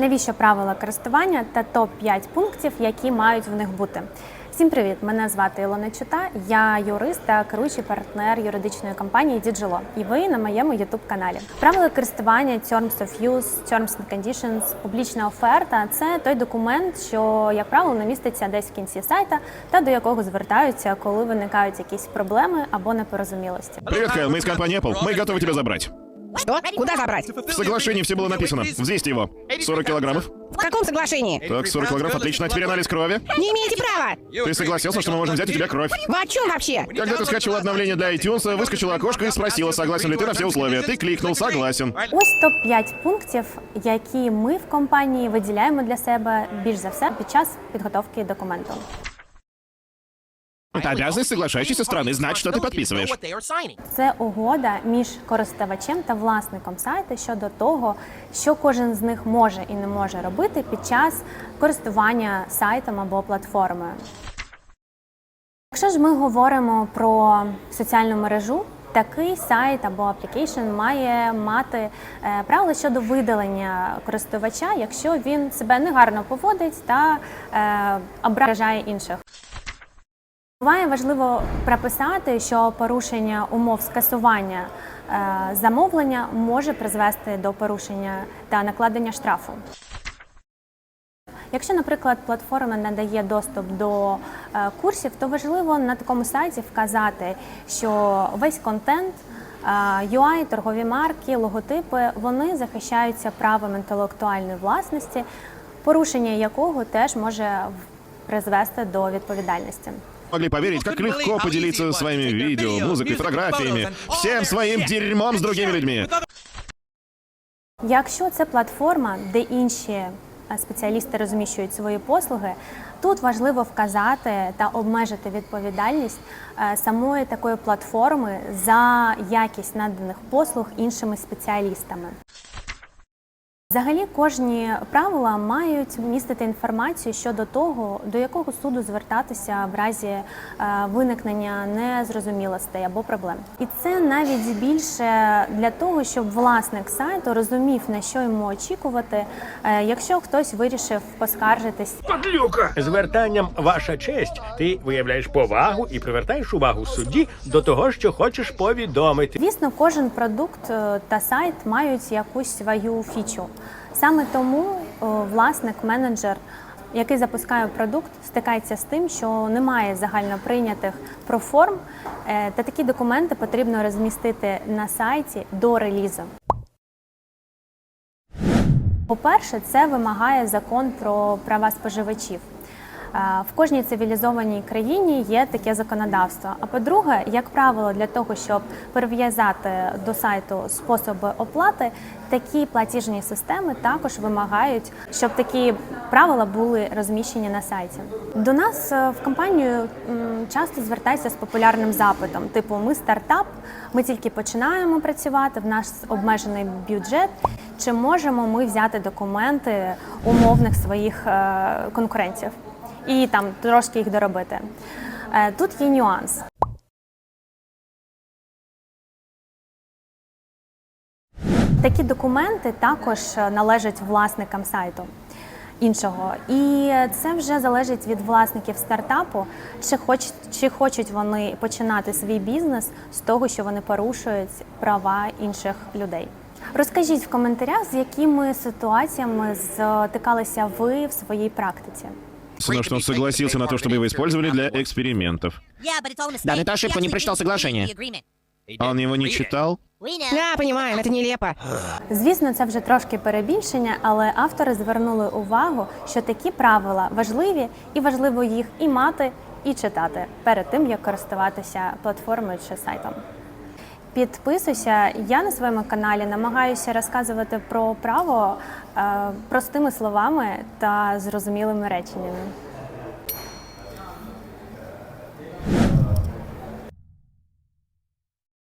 навіщо правила користування та топ 5 пунктів, які мають в них бути. Всім привіт! Мене звати Ілона Чута. Я юрист та керуючий партнер юридичної компанії Діджело. І ви на моєму youtube каналі. Правила користування Terms of Use, Terms and Conditions, публічна оферта це той документ, що, як правило, не міститься десь в кінці сайта та до якого звертаються, коли виникають якісь проблеми або непорозумілості. Привет, Кайл, мы из компании Apple. Мы готовы тебя забрать. Что? Куда забрать? В соглашении все было написано. Взвесьте его. 40 килограммов. В каком соглашении? Так, 40 килограммов, отлично. А теперь анализ крови. Не имеете права! Ты согласился, что мы можем взять у тебя кровь. Вы о чем вообще? Когда ты скачивал обновление для iTunes, выскочило окошко и спросила, согласен ли ты на все условия. Ты кликнул «Согласен». Ось топ 5 пунктів, які ми в компанії виділяємо для себе більш за все під час підготовки документу. Это обязанность соглашающейся страны знать, что ты подписываешь. Це угода між користувачем та власником сайту щодо того, що кожен з них може і не може робити під час користування сайтом або платформою. Якщо ж ми говоримо про соціальну мережу, такий сайт або аплікейшн має мати е, правила щодо видалення користувача, якщо він себе негарно поводить та е, ображає інших. Буває важливо прописати, що порушення умов скасування е, замовлення може призвести до порушення та накладення штрафу. Якщо, наприклад, платформа надає доступ до е, курсів, то важливо на такому сайті вказати, що весь контент, е, UI, торгові марки, логотипи вони захищаються правом інтелектуальної власності, порушення якого теж може призвести до відповідальності. Могли поверить, как легко поделиться своими видео, музыкой, фотографиями, всем своим дерьмом с другими людьми. Якщо це платформа, де інші спеціалісти розміщують свої послуги, тут важливо вказати та обмежити відповідальність е, самої такої платформи за якість наданих послуг іншими спеціалістами. Взагалі, кожні правила мають містити інформацію щодо того, до якого суду звертатися в разі е, виникнення незрозумілостей або проблем. І це навіть більше для того, щоб власник сайту розумів, на що йому очікувати, е, якщо хтось вирішив поскаржитись. Подлюка! Звертанням ваша честь, ти виявляєш повагу і привертаєш увагу судді до того, що хочеш повідомити. Звісно, кожен продукт е, та сайт мають якусь свою фічу. Саме тому е, власник, менеджер, який запускає продукт, стикається з тим, що немає загально прийнятих проформ, е, та такі документи потрібно розмістити на сайті до релізу. По-перше, це вимагає закон про права споживачів. В кожній цивілізованій країні є таке законодавство. А по-друге, як правило, для того, щоб прив'язати до сайту способи оплати, такі платіжні системи також вимагають, щоб такі правила були розміщені на сайті. До нас е, в компанію часто звертаються з популярним запитом: типу, ми стартап, ми тільки починаємо працювати, в нас обмежений бюджет. Чи можемо ми взяти документи умовних своїх е, конкурентів? І там трошки їх доробити. Е, Тут є нюанс. Такі документи також належать власникам сайту іншого. І це вже залежить від власників стартапу, чи, хоч, чи хочуть вони починати свій бізнес з того, що вони порушують права інших людей. Розкажіть в коментарях, з якими ситуаціями стикалися ви в своїй практиці Но что он согласился на то, чтобы его использовали для экспериментов. Даже эта ошибка не прочитал соглашение. А он его не читал? Да, понимаем, это нелепо. Звісно, це вже трошки перебільшення, але автори звернули увагу, що такі правила важливі, і важливо їх і мати, і читати перед тим, як користуватися платформою чи сайтом. Підписуйся, я на своєму каналі намагаюся розказувати про право е, простими словами та зрозумілими реченнями.